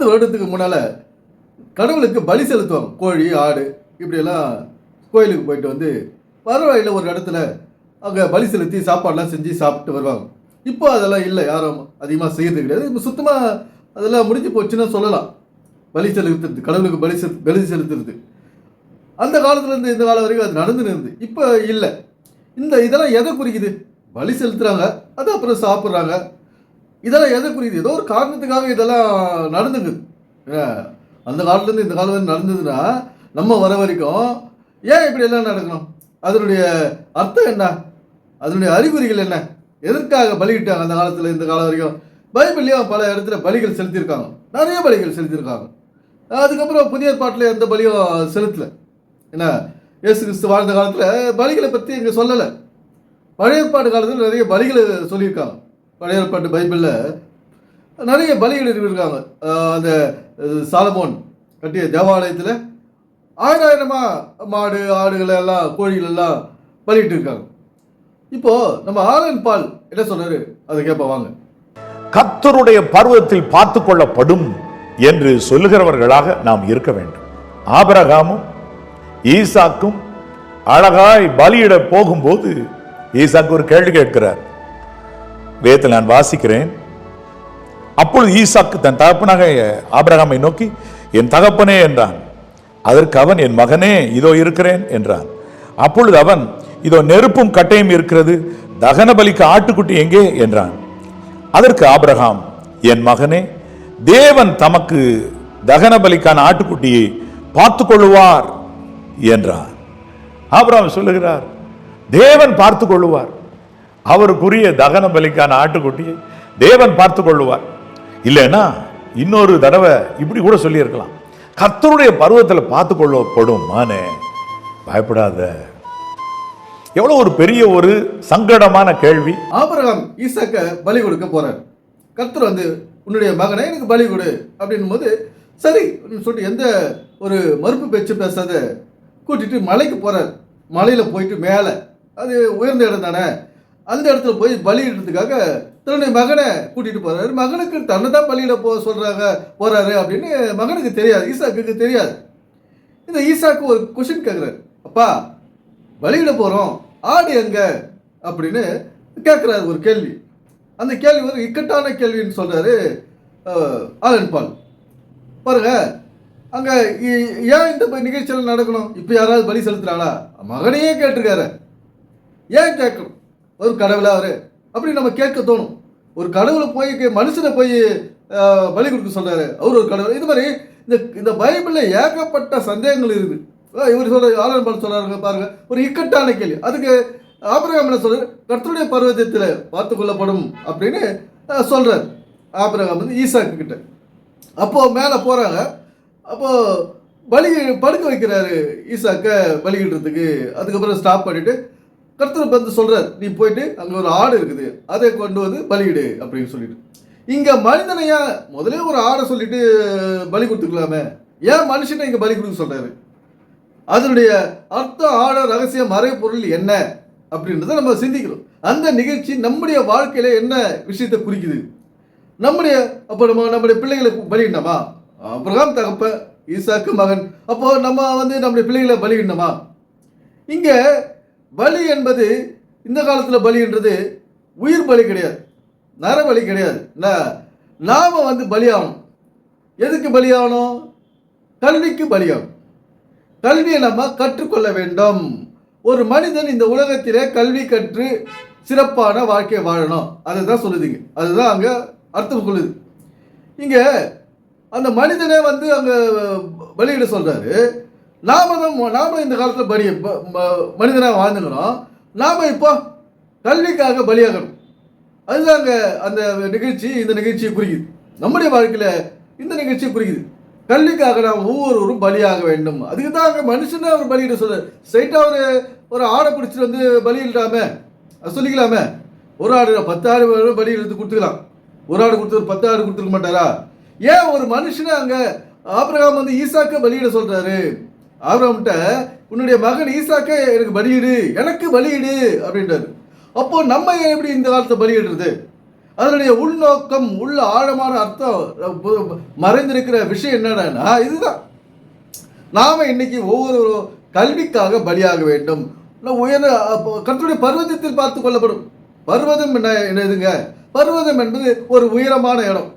முப்பது வருடத்துக்கு முன்னால் கடவுளுக்கு பலி செலுத்துவாங்க. கோழி ஆடு இப்படியெல்லாம் கோயிலுக்கு போயிட்டு வந்து வர வழியில் ஒரு இடத்துல அங்கே பலி செலுத்தி சாப்பாடெலாம் செஞ்சு சாப்பிட்டு வருவாங்க. இப்போ அதெல்லாம் இல்லை யாரும் அதிகமாக செய்யறது கிடையாது. இப்போ சுத்தமாக அதெல்லாம் முடிஞ்சு போச்சுன்னா சொல்லலாம். பலி செலுத்துறது கடவுளுக்கு பலி செலுத்து பலி செலுத்துறது. அந்த காலத்துலேருந்து இந்த காலம் வரைக்கும் அது நடந்துன்னு இருந்து இப்போ இல்லை. இந்த இதெல்லாம் எதை குறிக்குது? பலி செலுத்துகிறாங்க அது அப்புறம் சாப்பிட்றாங்க. இதெல்லாம் எதை ஏதோ ஒரு காரணத்துக்காக இதெல்லாம் நடந்துக்குது அந்த காலத்துலேருந்து இந்த காலம் வரைக்கும் நடந்ததுன்னா நம்ம வர வரைக்கும் ஏன் இப்படி எல்லாம் நடக்கணும்? அதனுடைய அர்த்தம் என்ன? அதனுடைய அறிகுறிகள் என்ன? எதற்காக பலியிட்டாங்க அந்த காலத்தில் இந்த காலம் வரைக்கும்? பைபிள்லேயும் பல இடத்துல பலிகள் செலுத்தியிருக்காங்க. நிறைய பலிகள் செலுத்தியிருக்காங்க. அதுக்கப்புறம் புதிய பாட்டில் எந்த பலியும் செலுத்தலை. என்ன? இயேசு கிறிஸ்து வாழ்ந்த காலத்தில் பலிகளை பற்றி இங்கே சொல்லலை. பழைய ஏற்பாடு காலத்தில் நிறைய பலிகளை சொல்லியிருக்காங்க. பழைய ஏற்பாட்டு பைபிளில் நிறைய பலிகள் இருக்காங்க அந்த சாலமோன் கட்டிய தேவாலயத்தில் ஆயிரமாக மாடு ஆடுகளை எல்லாம் கோழிகள் எல்லாம் பலியிட்டு இருக்காங்க. இப்போது நம்ம ஆலன் பால் என்ன சொல்கிறாரு அதை கேட்ப வாங்க. கத்தருடைய பருவத்தில் பார்த்து கொள்ளப்படும் என்று சொல்லுகிறவர்களாக நாம் இருக்க வேண்டும். ஆபரகாமும் ஈசாக்கும் அழகாய் பலியிட போகும்போது ஈசாக்கு ஒரு கேள்வி கேட்கிறார். வேதத்தில் நான் வாசிக்கிறேன். அப்பொழுது ஈசாக்கு தன் தகப்பனாக ஆபிரகாமை நோக்கி என் தகப்பனே என்றான். அதற்கு அவன் என் மகனே இதோ இருக்கிறேன் என்றான். அப்பொழுது அவன் இதோ நெருப்பும் கட்டையும் இருக்கிறது தகன பலிக்கு ஆட்டுக்குட்டி எங்கே? என்றான். அதற்கு ஆபிரகாம் என் மகனே தேவன் தமக்கு தகன பலிக்கான ஆட்டுக்குட்டியை பார்த்து கொள்ளுவார் என்றார் ஆபிரகாம் சொல்லுகிறார் தேவன் பார்த்து கொள்ளுவார் அவருக்குரிய தகன பலிக்கான ஆட்டுக்குட்டியை தேவன் பார்த்து கொள்ளுவார். இல்லைன்னா இன்னொரு தடவை இப்படி கூட சொல்லியிருக்கலாம். கத்தருடைய பருவத்தில் பார்த்து கொள்ளப்படும் மானே பயப்படாத. எவ்வளவு ஒரு பெரிய ஒரு சங்கடமான கேள்வி. ஆபரகம் ஈசாக்க பலி கொடுக்க போறார். கர்த்தர் வந்து உன்னுடைய மகனை எனக்கு பலி கொடு அப்படின்னும் போது சரி அப்படின்னு சொல்லிட்டு எந்த ஒரு மறுப்பு பேச்சு பேசாத கூட்டிட்டு மலைக்கு போறார். மலையில போயிட்டு மேலே. அது உயர்ந்த இடம் தானே. அந்த இடத்துல போய் பலியிடுறதுக்காக தன்னுடைய மகனை கூட்டிகிட்டு போகிறாரு மகனுக்கு தன்னை தான் பலியிட போக சொல்கிறாங்க போகிறாரு அப்படின்னு மகனுக்கு தெரியாது ஈசாக்கு தெரியாது. இந்த ஈசாக்கு ஒரு கொஷின் கேட்குறாரு அப்பா பலியிட போகிறோம் ஆடு எங்க? அப்படின்னு கேட்குறாரு ஒரு கேள்வி. அந்த கேள்வி ஒரு இக்கட்டான கேள்வின்னு சொல்கிறாரு ஆலன் பால். பாருங்க அங்கே ஏன் இந்த நிகழ்ச்சியில் நடக்கணும்? இப்போ யாராவது பலி செலுத்துகிறாங்களா மகனையே கேட்டிருக்காரு. ஏன் கேட்கணும்? ஒரு கடவுளா அவரு? அப்படி நம்ம கேட்க தோணும். ஒரு கடவுளை போய் கே- மனுஷனை போய் பலி கொடுக்க சொல்றாரு. அவர் ஒரு கடவுள். இது மாதிரி இந்த இந்த பைபிளில் ஏகப்பட்ட சந்தேகங்கள் இருக்குது இவர் சொல்ற ஆலன் பால் சொல்றாருங்க பாருங்க. ஒரு இக்கட்டான கேள்வி. அதுக்கு ஆபிரகாம் என்ன சொல்றாரு? கர்த்தருடைய பர்வதத்தில் பார்த்து கொள்ளப்படும் அப்படின்னு சொல்கிறார் ஆபிரகாம் வந்து ஈசாக்கு கிட்ட. அப்போது மேலே போகிறாங்க அப்போது பலி படுக்க வைக்கிறாரு ஈசாக்க பலியிடுறதுக்கு. அதுக்கப்புறம் ஸ்டாப் பண்ணிவிட்டு கர்த்தர் வந்து சொல்கிறார் நீ போயிட்டு அங்கே ஒரு ஆடு இருக்குது அதை கொண்டு வந்து பலியிடு அப்படின்னு சொல்லிட்டு. இங்கே மனிதனையா முதல்ல ஒரு ஆடை சொல்லிட்டு பலி கொடுத்துக்கலாமே? ஏன் மனுஷனை இங்கே பலி கொடுக்க சொல்கிறாரு அதனுடைய அர்த்தம் ஆட ரகசிய மறைபொருள் என்ன அப்படின்றத நம்ம சிந்திக்கிறோம். அந்த நிகழ்ச்சி நம்முடைய வாழ்க்கையில என்ன விஷயத்தை குறிக்குது? நம்முடைய அப்போ நம்ம நம்முடைய பிள்ளைகளை பலியிடணுமா? அப்புறம் தகப்ப ஈசாக்கு மகன் அப்போ நம்ம வந்து நம்முடைய பிள்ளைகளை பலியிடணுமா? இங்கே பலி என்பது இந்த காலத்தில் பலின்றது உயிர் பலி கிடையாது. நரபலி கிடையாது. இல்லை நாம் வந்து பலியாகணும். எதுக்கு பலியாகணும்? கல்விக்கு பலியாகணும். கல்வியை நம்ம கற்றுக்கொள்ள வேண்டும். ஒரு மனிதன் இந்த உலகத்திலே கல்வி கற்று சிறப்பான வாழ்க்கையை வாழணும். அதை தான் சொல்லுதுங்க. அதுதான் அங்கே அர்த்தம் சொல்லுது. இங்கே அந்த மனிதனே வந்து அங்கே வெளியிட சொல்கிறாரு நாம தான் நாம இந்த காலத்தில் பலி மனிதனாக வாழ்ந்துக்கிறோம். நாம இப்போ கல்விக்காக பலியாகணும். அதுதாங்க அந்த நிகழ்ச்சி இந்த நிகழ்ச்சியை குறிக்குது. நம்முடைய வாழ்க்கையில் இந்த நிகழ்ச்சியை குறிக்குது. கல்விக்காக நாம் ஒவ்வொருவரும் பலியாக வேண்டும். அதுக்கு தான் அங்கே மனுஷனை அவர் பலியிட சொல்ல ஸ்ட்ரைட்டாக ஒரு ஒரு ஆடை பிடிச்சிட்டு வந்து பலியிடாம அது சொல்லிக்கலாமே? ஒரு ஆடு பத்து ஆடு பலி எடுத்து கொடுத்துக்கலாம். ஒரு ஆடு கொடுத்து ஒரு பத்து ஆடு கொடுத்துருக்க மாட்டாரா? ஏன் ஒரு மனுஷனை அங்கே ஆப்ரகாம் வந்து ஈசாக்க பலியிட சொல்கிறாரு ஆபிரகாம்கிட்ட உன்னுடைய மகன் ஈசாக்க எனக்கு பலியிடு எனக்கு பலியிடு அப்படின்றாரு. அப்போ நம்ம எப்படி இந்த காலத்தை பலியிடுறது? அதனுடைய உள்நோக்கம் உள்ள ஆழமான அர்த்தம் மறைந்திருக்கிற விஷயம் என்னன்னா இதுதான். நாம இன்னைக்கு ஒவ்வொரு கல்விக்காக பலியாக வேண்டும். நான் உயர் கர்த்தருடைய பர்வதத்தில் பார்த்து கொள்ளப்படும். பர்வதம் என்ன என்னதுங்க பர்வதம் என்பது ஒரு உயரமான இடம்.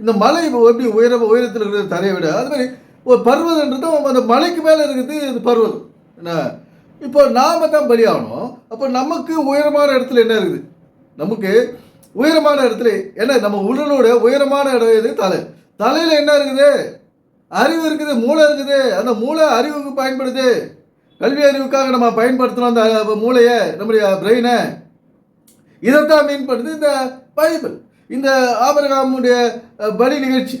இந்த மலை எப்படி உயர உயரத்தில் இருக்கிறது தரையை விட அது மாதிரி ஒரு பர்வதன்றது அந்த மலைக்கு மேலே இருக்குது இது பர்வதம். என்ன? இப்போ நாம தான் பலியாகணும். அப்போ நமக்கு உயரமான இடத்துல என்ன இருக்குது? நமக்கு உயரமான இடத்துல என்ன? நம்ம உடலோட உயரமான இடம் எது? தலை. தலையில் என்ன இருக்குது? அறிவு இருக்குது மூளை இருக்குது. அந்த மூளை அறிவுக்கு பயன்படுது. கல்வி அறிவுக்காக நம்ம பயன்படுத்துகிறோம் அந்த மூளையை நம்முடைய பிரெயினை இதைத்தான் மீன் பண்ணுது இந்த பைபிள். இந்த ஆபரகாமுடைய பலி நிகழ்ச்சி.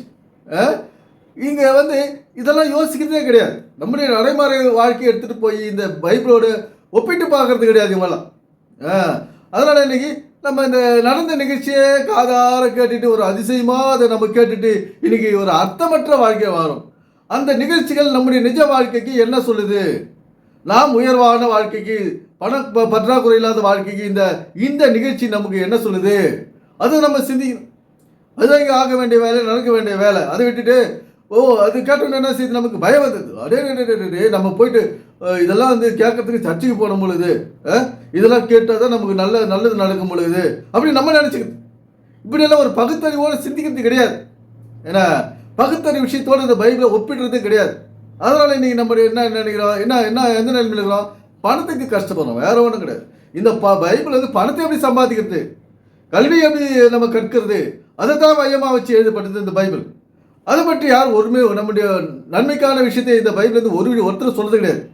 இங்கே வந்து இதெல்லாம் யோசிக்கிறதே கிடையாது. நம்முடைய நடைமுறை வாழ்க்கையை எடுத்துகிட்டு போய் இந்த பைபிளோடு ஒப்பிட்டு பார்க்கறது கிடையாது இவங்கெல்லாம். அதனால் இன்றைக்கி நம்ம இந்த நடந்த நிகழ்ச்சியே காதார கேட்டுட்டு ஒரு அதிசயமாக அதை நம்ம கேட்டுட்டு இன்னைக்கு ஒரு அர்த்தமற்ற வாழ்க்கை வரும் அந்த நிகழ்ச்சிகள் நம்முடைய நிஜ வாழ்க்கைக்கு என்ன சொல்லுது? நாம் உயர்வான வாழ்க்கைக்கு பண ப- பற்றாக்குறை இல்லாத வாழ்க்கைக்கு இந்த இந்த நிகழ்ச்சி நமக்கு என்ன சொல்லுது? அது நம்ம சிந்தி அதுதான் இங்கே ஆக வேண்டிய வேலை நடக்க வேண்டிய வேலை. அதை விட்டுட்டு ஓ அது கேட்டோன்னு என்ன செய்யுது நமக்கு பயம் வந்தது. அடே டே, நம்ம போயிட்டு இதெல்லாம் வந்து கேட்கறதுக்கு சர்ச்சைக்கு போன பொழுது இதெல்லாம் கேட்டால் தான் நமக்கு நல்ல நல்லது நடக்கும் பொழுது அப்படி நம்ம நினச்சிக்கிறது இப்படியெல்லாம் ஒரு பகுத்தறிவோடு சிந்திக்கிறது கிடையாது. ஏன்னா பகுத்தறிவு விஷயத்தோடு இந்த பைபிளை ஒப்பிடுறது கிடையாது. அதனால் இன்றைக்கி நம்ம என்ன நினைக்கிறோம்? என்ன என்ன எந்த நிலைமையில் இருக்கிறோம் பணத்துக்கு கஷ்டப்படுறோம். வேற ஒன்றும் கிடையாது. இந்த ப பைபிள் வந்து பணத்தை எப்படி சம்பாதிக்கிறது? கல்வியை எப்படி நம்ம கற்கிறது? அதை தான் மையமாக வச்சு எழுதப்பட்டது இந்த பைபிள். அதை பற்றி யார் ஒருமே நம்முடைய நன்மைக்கான விஷயத்தை இந்த பைபிள் வந்து ஒரு ஒருத்தர் சொல்றது கிடையாது.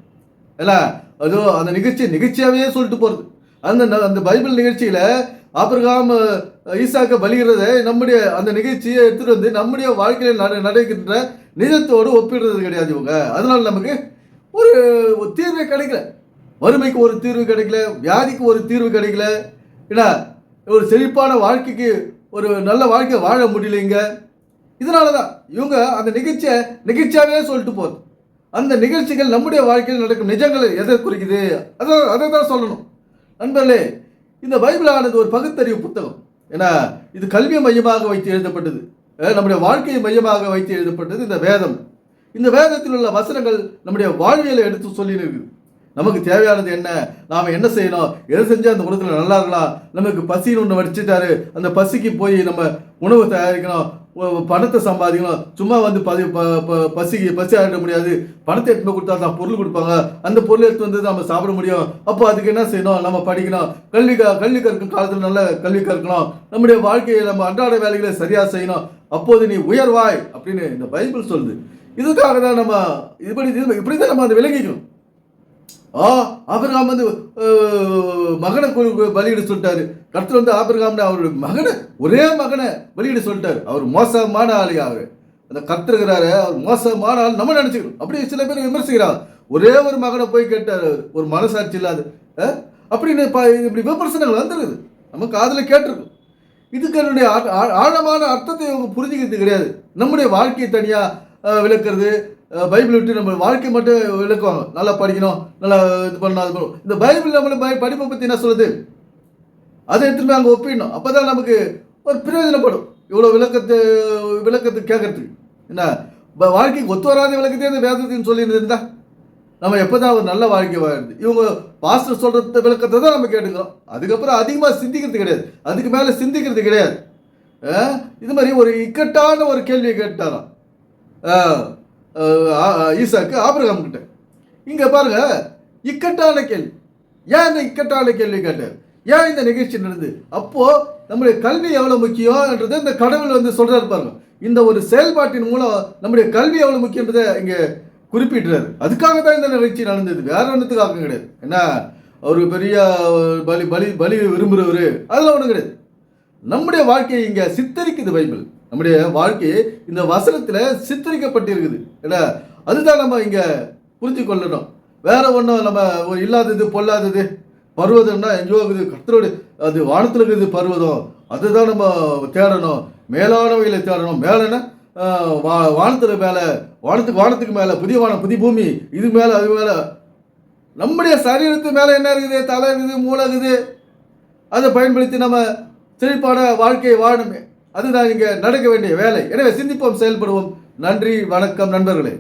இல்ல அதோ அந்த நிகழ்ச்சி நிகழ்ச்சியாவே சொல்லிட்டு போறது. அந்த ந- அந்த பைபிள் நிகழ்ச்சியில ஆபிரகாம் ஈசாக்க பலிகிறத நம்முடைய அந்த நிகழ்ச்சியை எடுத்துட்டு வந்து நம்முடைய வாழ்க்கையில் நட நடக்கின்ற நிஜத்தோடு ஒப்பிடுறது கிடையாது இவங்க. அதனால நமக்கு ஒரு ஒரு தீர்வே கிடைக்கல. வறுமைக்கு ஒரு தீர்வு கிடைக்கல வியாதிக்கு ஒரு தீர்வு கிடைக்கல. ஏன்னா ஒரு செழிப்பான வாழ்க்கைக்கு ஒரு நல்ல வாழ்க்கை வாழ முடியலைங்க. இதனால தான் இவங்க அந்த நிகழ்ச்சியை நிகழ்ச்சியாகவே சொல்லிட்டு போகுது. அந்த நிகழ்ச்சிகள் நம்முடைய வாழ்க்கையில் நடக்கும் நிஜங்களை எதை குறிக்குது? அதை அதை தான் சொல்லணும். நண்பர்களே இந்த பைபிளானது ஒரு பகுத்தறிவு புத்தகம். ஏன்னா இது கல்வியை மையமாக வைத்து எழுதப்பட்டது. நம்முடைய வாழ்க்கையை மையமாக வைத்து எழுதப்பட்டது இந்த வேதம். இந்த வேதத்தில் உள்ள வசனங்கள் நம்முடைய வாழ்வியலை எடுத்து சொல்லின்னு இருக்குது. நமக்கு தேவையானது என்ன? நாம் என்ன செய்யணும்? எது செஞ்சால் அந்த உலகத்தில் நல்லா இருக்கலாம்? நமக்கு பசின்னு ஒன்று வடிச்சிட்டாரு. அந்த பசிக்கு போய் நம்ம உணவு தயாரிக்கணும். பணத்தை சம்பாதிக்கணும். சும்மா வந்து பதி ப- ப- பசிக்கு பசி ஆகிட முடியாது. பணத்தை எடுத்து கொடுத்தா தான் பொருள் கொடுப்பாங்க. அந்த பொருள் எடுத்து வந்து நம்ம சாப்பிட முடியும். அப்போ அதுக்கு என்ன செய்யணும்? நம்ம படிக்கணும். கல்வி க- கல்வி கற்கும் காலத்தில் நல்ல கல்வி கற்கணும். நம்முடைய வாழ்க்கையை நம்ம அன்றாட வேலைகளை சரியாக செய்யணும். அப்போது நீ உயர்வாய் அப்படின்னு இந்த பைபிள் சொல்லுது. இதுக்காக தான் நம்ம இப்படி இப்படி தான் நம்ம அதை விளங்கிக்கணும். ஆ ஆபிரகாம் வந்து மகனை பலியிட சொல்லிட்டாரு. கர்த்தர் வந்து ஆபிரகாம்னு அவருடைய மகனை ஒரே மகனை பலியிட சொல்லிட்டாரு. அவர் மோசமான ஆளையா அவர் அந்த கர்த்தருக்கிறாரு அவர் மோசமான ஆள் நம்ம நினச்சிக்கணும் அப்படி சில பேர் விமர்சிக்கிறாங்க. ஒரே ஒரு மகனை போய் கேட்டார். ஒரு மனசாட்சி இல்லாத அப்படின்னு இப்படி விமர்சனங்கள் வந்துருக்குது நம்ம காதில் கேட்டிருக்கோம். இதுக்கு என்னுடைய ஆழமான அர்த்தத்தை புரிஞ்சுக்கிறது கிடையாது. நம்முடைய வாழ்க்கையை தனியாக விளக்குறது பைபிள் விட்டு நம்ம வாழ்க்கை மட்டும் விளக்குவாங்க. நல்லா படிக்கணும் நல்லா இது பண்ணணும் அது பண்ணணும். இந்த பைபிள் நம்மளை பை படிப்பை பற்றி என்ன சொல்லுது? அதை எடுத்துட்டு போய் அங்கே ஒப்பிடணும். அப்போ தான் நமக்கு ஒரு பிரயோஜனப்படும். இவ்வளோ விளக்கத்தை விளக்கத்தை கேட்கறதுக்கு. என்ன? வாழ்க்கைக்கு ஒத்து வராத விளக்கத்தையே இந்த வேதத்தின்னு சொல்லி இருந்தா? நம்ம எப்போ தான் ஒரு நல்ல வாழ்க்கை வாழ்ந்து இவங்க பாஸ்டர் சொல்கிற விளக்கத்தை தான் நம்ம கேட்டுக்கிறோம். அதுக்கப்புறம் அதிகமாக சிந்திக்கிறது கிடையாது. அதுக்கு மேலே சிந்திக்கிறது கிடையாது. இது மாதிரி ஒரு இக்கட்டான ஒரு கேள்வியை கேட்டாராம். ஆ- ஈசாக்கு ஆபிரகாம் கிட்ட. இங்கே பாருங்க இக்கட்டான கேள்வி. ஏன் இந்த இக்கட்டான கேள்வி கேட்டார்? ஏன் இந்த நிகழ்ச்சி நடந்தது? அப்போது நம்முடைய கல்வி எவ்வளோ முக்கியம்ன்றது இந்த கடவுள் வந்து சொல்கிறார் பாருங்க. இந்த ஒரு செயல்பாட்டின் மூலம் நம்முடைய கல்வி எவ்வளோ முக்கியன்றதை இங்கே குறிப்பிட்டுறாரு அதுக்காக தான் இந்த நிகழ்ச்சி நடந்தது. வேற ஒன்றுத்துக்காக கிடையாது. என்ன? அவர் பெரிய பலி பலி பலி விரும்புகிறவர் அதெல்லாம் ஒன்றும் கிடையாது. நம்முடைய வாழ்க்கையை இங்கே சித்தரிக்குது பைபிள். நம்முடைய வாழ்க்கையை இந்த வசனத்தில் சித்தரிக்கப்பட்டிருக்குது. என்ன அதுதான் நம்ம இங்கே புரிஞ்சு கொள்ளணும். வேற ஒன்றும் நம்ம ஒரு இல்லாதது பொல்லாதது பருவதம்னா எங்கேயோ இருக்குது. கத்தரோடு அது வானத்தில் இருக்குது பருவதம். அதுதான் நம்ம தேடணும். மேலானவைகளை தேடணும். மேலன்னா வா வானத்தில் மேலே வானத்துக்கு வானத்துக்கு மேலே புதிய வானம் புதிய பூமி இது மேலே அது மேலே. நம்முடைய சரீரத்து மேலே என்ன இருக்குது? தலை இருக்குது மூளை இருக்குது. அதை பயன்படுத்தி நம்ம செழிப்பான வாழ்க்கையை வாழணுமே. அதுதான் இங்கே நடக்க வேண்டிய வேலை. எனவே சிந்திப்போம் செயல்படுவோம். நன்றி வணக்கம் நண்பர்களே.